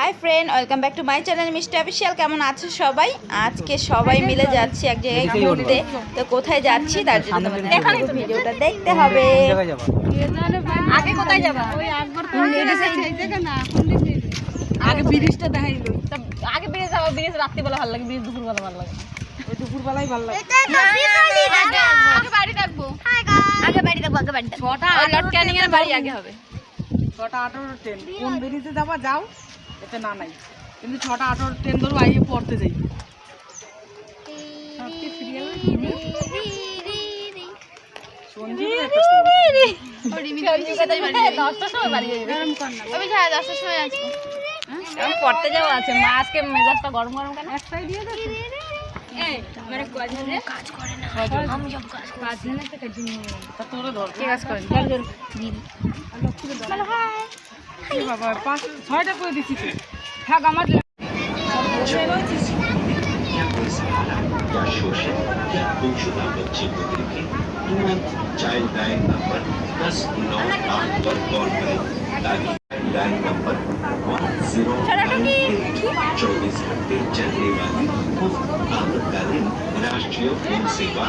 Hi friend welcome back to my channel mister official কেমন আছে সবাই? আজকে সবাই মিলে যাচ্ছি এক জায়গায় ঘুরতে। তো কোথায় যাচ্ছি? তার জন্য তোমাদের ভিডিওটা দেখতে হবে। আগে কোথায় যাবা? আগে ব্রিজটা দেখাইলো। তা আগে ব্রিজ যাব ব্রিজ রাত্রিবেলা ভালো লাগে ব্রিজ দুপুরবেলা ভালো লাগে। ভালো লাগে। আগে বাড়ি থাকব আগে বাড়ি দেখব আগে বাড়ি ছটা লট ক্যানিং এর বাড়ি আগে হবে। ছটা আঠারো ট্রেন। কোন ব্রিজে যাবা? যাও। এতে না নাই। কিন্তু ছটা আঠারো ট্রেন ধরবো আইয়ে পড়তে যাই। পড়তে যাওয়া আছে মা আজকে মেজাজটা গরম গরম কেন? একটাই দিয়ে দে তা তোরে ধর কি কাজ এ বাবা পাঁচ ছয়টা করে দিচ্ছি তো থাক আমার या कोई सहारा या शोषण या गुमशुदा बच्चे को देखें तुरंत चाइल्ड लाइन नंबर दस नौ आठ पर कॉल करें ताकि child line number one zero चौबीस घंटे चलने वाली मुफ्त आपातकालीन राष्ट्रीय फोन सेवा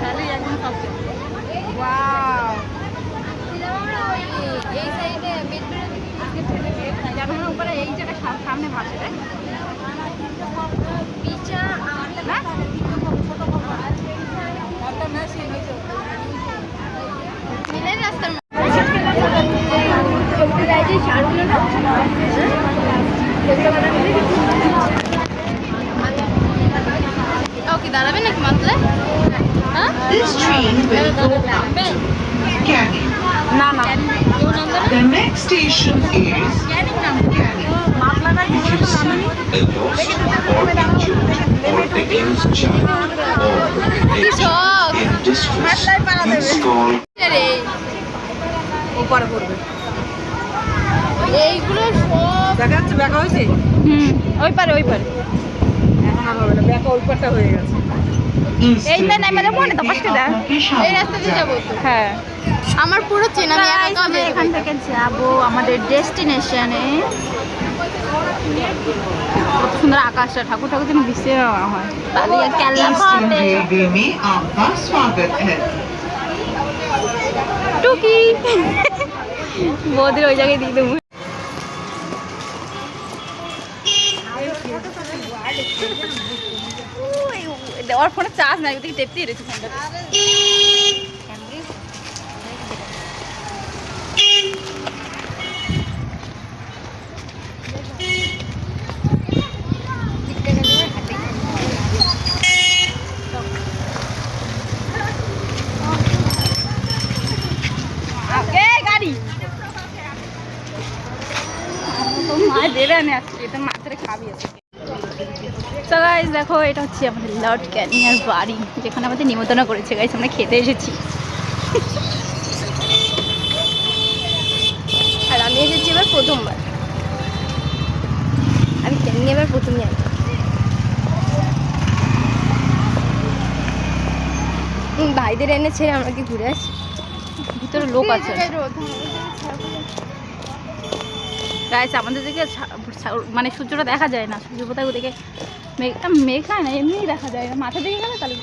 তাহলে একদম সব এই সাইডে উপরে এই জায়গায় সামনে ভাসে দেখ ওকে দাঁড়াবে নাকি মাতলে হ্যাঁ This train will go up to Canning. না না The next station is Canning. If you see a lost or injured or against child or aged in distress, please call রে ওপারে করবে এইগুলো সব দেখা যাচ্ছে ব্যাকা হয়েছে হুম ওই পারে ওই পারে এখন আর হবে না ব্যাকা ওই পারটা হয়ে গেছে এই না মানে মনে তো পাশে দা এই রাস্তা দিয়ে যাব হ্যাঁ। আমার পুরো চেনা আমি এখান থেকে যাব আমাদের ডেস্টিনেশনে। কত সুন্দর আকাশটা ঠাকুর ঠাকুর যেন বিশ্বে হয়। তাহলে হ্যাঁ। টুকি। বৌদির ওই জায়গায় দিয়ে দেবো। ওর ফোনে চার্জ নাই ওদিকে টেপতেই রয়েছে ফোনটা আগে গাড়ি তো মা দেবে আমি আজকে এটা মাত্রে খাবি আজকে তো গাইজ দেখো এটা হচ্ছে আমাদের লর্ড ক্যানিয়ার বাড়ি, যেখানে আমাদের নিমন্ত্রণ করেছে গাইছে আমরা খেতে এসেছি। আর আমি এসেছি এবার প্রথমবার। আমি ক্যানিং এবার প্রথম যাই ভাইদের এনে ছেড়ে আমরা কি ঘুরে আসি? ভিতরে লোক আছে। গাইজ আমাদের দিকে মানে সূর্যটা দেখা যায় না। সূর্য কোথায় ওদিকে মেঘ হয় না এমনিই দেখা যায় না। মাথা দিকে গেলে তাহলে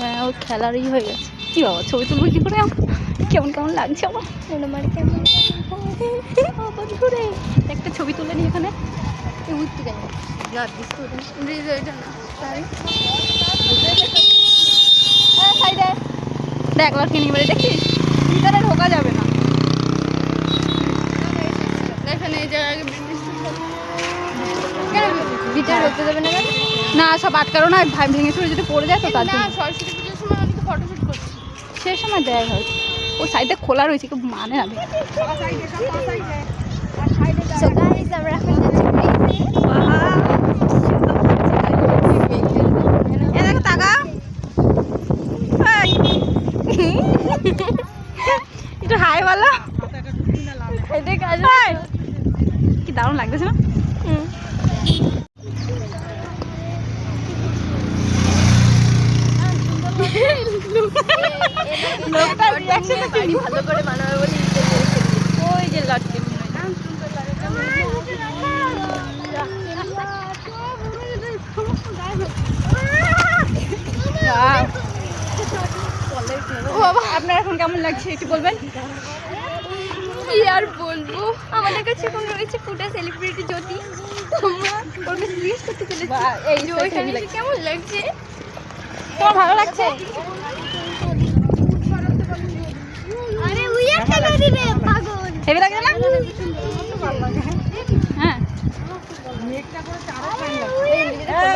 হ্যাঁ ও খেলারই হয়ে গেছে। কি বাবা ছবি তুলবো কি করে? কেমন কেমন লাগছে আমার? আমার কেমন? আবার ঘুরে একটা ছবি তুলে নি এখানে। উঠতে কেন সরি সাইডে দেখ লটকে নিয়ে বেড়ে দেখছিস? ভিতরে ঢোকা যাবে না এখানে এই জায়গায় ঢুকতে যাবে না না সব আটকারো না ভাই ভেঙে চুরে যদি পড়ে যায় তো তার জন্য। সরস্বতী পুজোর সময় আমি তো ফটোশুট করছি। সেই সময় দেয় হয়তো ও সাইডে খোলা রয়েছে কেউ মানে না সো গাইস আমরা এখন যাচ্ছি এ টাকা একটু হাই বলো। এই, কি দারুণ লাগতেছে না? হুম। ভালো করে বানাবে বলে ওই যে লটকে আপনার এখন কেমন লাগছে একটু বলবেন? কি আর বলব? আমাদের কাছে এখন রয়েছে ফুটা সেলিব্রিটি জ্যোতি। তোমরা ওকে জিজ্ঞেস করতে চলেছি। এই যে ওইখানে কেমন লাগছে? তোমার ভালো লাগছে? আরে উই একটা দিবে? পাগল। হেভি লাগছে না? হ্যাঁ।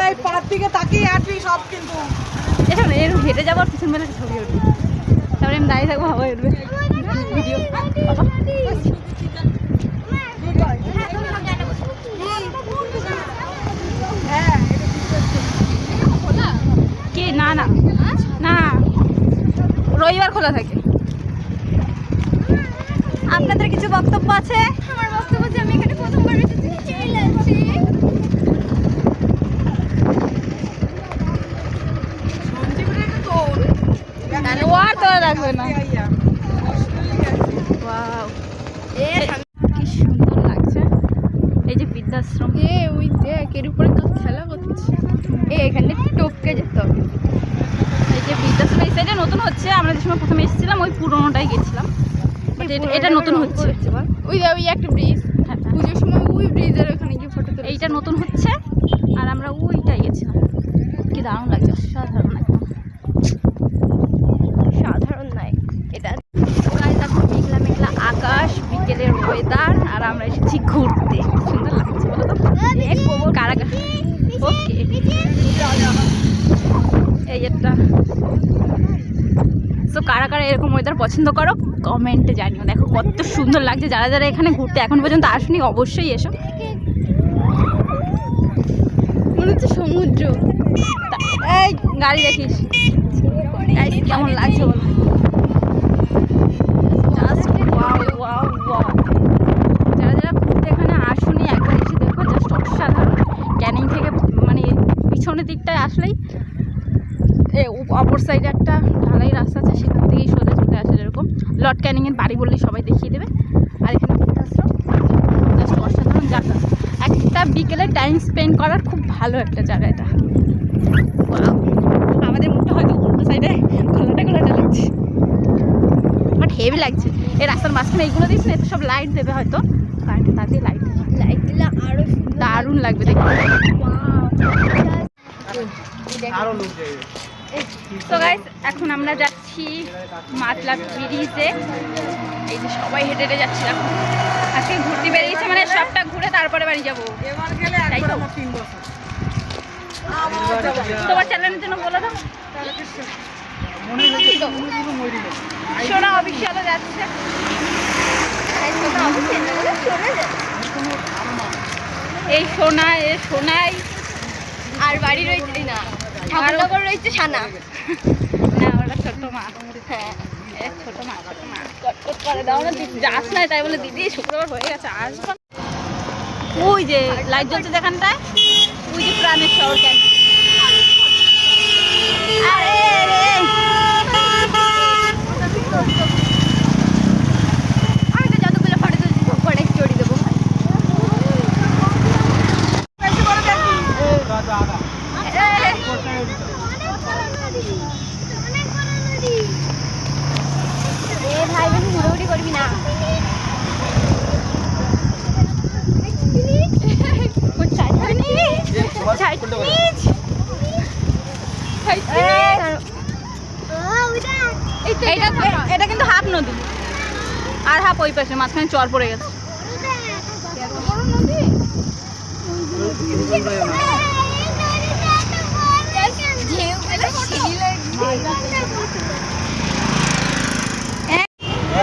এই পাঁচ দিকে তাকিয়ে আসবি সব কিন্তু। না হেঁটে যাব আর পিছন বেলা ছবি উঠবে। তারপরে আমি দাঁড়িয়ে থাকব হাওয়ায় উঠবে। ভিডিও কে না না না রবিবার খোলা থাকে আপনাদের কিছু বক্তব্য আছে আমার বক্তব্য যে আমি এখানে প্রথমবার এসেছি সেই লাগছে তাহলে ও আর তোলা লাগবে না Wow. কি সুন্দর লাগছে এই যে বৃদ্ধাশ্রম এ ওই দেখ এর উপরে তো খেলা করছে এ এখানে টপকে যেতে হবে এই যে বৃদ্ধাশ্রম এই সাইডে নতুন হচ্ছে আমরা যে সময় প্রথমে এসেছিলাম ওই পুরোনোটাই গেছিলাম। এটা- নতুন হচ্ছে। ওই ওই একটা ব্রিজ হ্যাঁ, হ্যাঁ। পুজোর সময় ওই ব্রিজের ওখানে গিয়ে ফটো তুলে এইটা নতুন হচ্ছে আর আমরা ওইটাই গেছিলাম। কি দারুণ লাগছে অসাধারণ একদম সাধারণ নয় এটা গাইজ এখন মেঘলা মেঘলা আকাশ বিকেলের ওয়েদার আর আমরা এসেছি ঘুরতে। সুন্দর লাগছে বলো তো? কারাগার। ওকে। এই একটা সো কারা কারা এরকম ওয়েদার পছন্দ করো কমেন্টে জানিও। দেখো কত সুন্দর লাগছে। যারা যারা এখানে ঘুরতে এখন পর্যন্ত আসনি, অবশ্যই এসো। মনে হচ্ছে সমুদ্র। এই, গাড়ি দেখিস। কেমন লাগছে বলো জাস্ট ওয়াও ওয়াও ওয়াও যারা যারা ঘুরতে এখানে আসুনি একবার এসে দেখো জাস্ট অসাধারণ ক্যানিং থেকে মানে পিছনের দিকটায় আসলেই এ উপ- অপর সাইডে একটা ঢালাই রাস্তা আছে সেখান থেকেই সোজা চলে আসে যেরকম লর্ড ক্যানিংয়ের বাড়ি বললেই সবাই দেখিয়ে দেবে। আর এখানে বৃদ্ধাশ্রম জাস্ট অসাধারণ জায়গা। একটা বিকেলে টাইম স্পেন্ড করার খুব ভালো একটা জায়গা এটা। আমাদের মুখটা হয়তো উল্টো সাইডে খোলাটা খোলাটা লাগছে। বাট হেভি লাগছে। এই রাস্তার মাঝখানে এইগুলো দিস না? এতে সব লাইট দেবে হয়তো। কারেন্টে দিয়ে লাইট লাইট দিলে আরও দারুণ লাগবে দেখতে। আরও লোক যাবে তো গাইস এখন আমরা যাচ্ছি মাতলা ব্রিজে। এই যে সবাই হেঁটে হেঁটে যাচ্ছি এখন আজকে ঘুরতে বেরিয়েছে মানে সবটা ঘুরে তারপরে বাড়ি যাব। তোমার চ্যানেলের জন্য বলে দাও। সোনা যাচ্ছে। এই সোনা এ সোনাই। আর বাড়ি রয়েছে না রয়েছে সানা মা। হ্যাঁ ছোট মা ছোট মা। কট কট করে দাও না যাস না তাই বলে দিদি শুক্রবার হয়ে গেছে আসব ওই যে লাইট জ্বলছে যেখানটায়? ওই যে প্রাণের শহর কেন আরে রে আমি তো যতগুলো ফটো তুলছি সব ফটো স্টোরি দেবো এ ভাই বেশি ঘুরোঘুরি করবি না এটা কিন্তু হাফ নদী। আর হাফ ওই পাশে মাঝখানে চর পড়ে গেছে।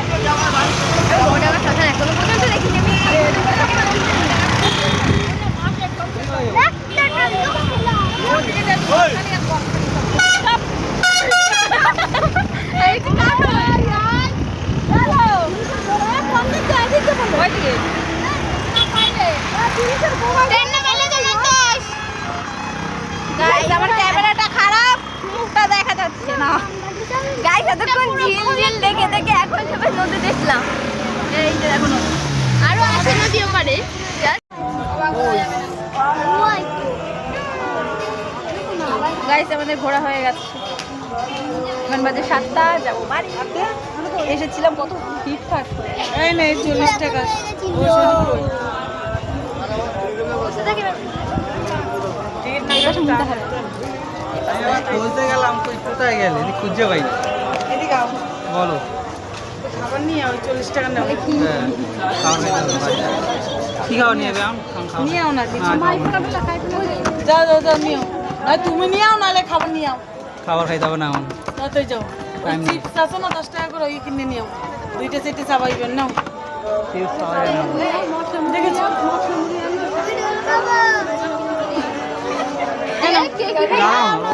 এখনও Guys, আমার ক্যামেরাটা খারাপ মুখটা দেখা যাচ্ছে না। এতক্ষণ ঝিল ঝিল দেখে দেখে এখন সবাই নদী দেখলাম। এই যে দেখো আরও আছে নদী ওপারে। গাইস আমাদের ঘোরা হয়ে গেছে। এখন বাজে সাতটা যাব বাড়ি। এসেছিলাম কত ফিটফাট করে। এই নেই চল্লিশ টাকা। বলতে গেলাম তুই কোথায় গেলে খুঁজে পাই। বলো খাবার নিয়ে চল্লিশ টাকা নেব। কি খাওয়া নিয়ে আও না যাও যাও যাও নিও নয় তুমি নিয়ে আও নাহলে খাবার নিয়ে আও খাবার খাইতে হবে না এখন যাও চিপস আছে না দশ টাকা করে কিনে নিও দুইটা সেটে চাবাইবেন নাও চিপস খাওয়া যায় না দেখেছ দাঁড়াও,